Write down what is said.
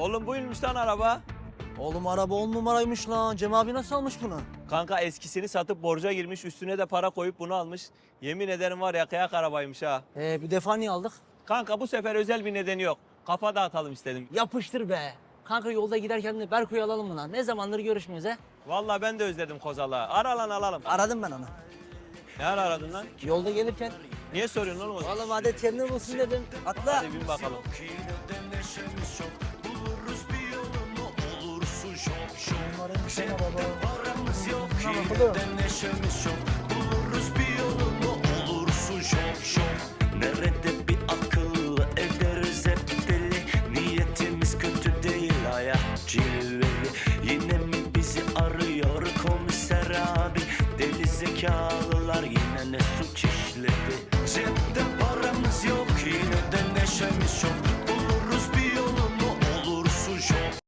Oğlum buymuş lan araba. Oğlum araba on numaraymış lan. Cem abi nasıl almış bunu? Kanka eskisini satıp borca girmiş üstüne de para koyup bunu almış. Yemin ederim var ya kıyak arabaymış ha. Ee, bir defa niye aldık? Kanka bu sefer özel bir nedeni yok. Kafa dağıtalım istedim. Yapıştır be. Kanka yolda giderken de Berko'yu alalım mı lan? Ne zamandır görüşmüyoruz he? Vallahi ben de özledim Kozal'ı. Ara lan alalım. Aradım ben onu. Ne ara aradın lan? Yolda gelirken. Niye soruyorsun oğlum? Oğlum adet kendin bulsun dedim. Atla. Hadi bin bakalım. Çekte paramız yok Şehirde neşemiz yok Buluruz bir yolunu olursun şok şok Nerede bir akıllı ederiz hep Niyetimiz kötü değil hayat cilveli Yine mi bizi arıyor komiser abi Deli zekalılar yine ne suç işledi Cebde paramız yok yine de neşemiz yok.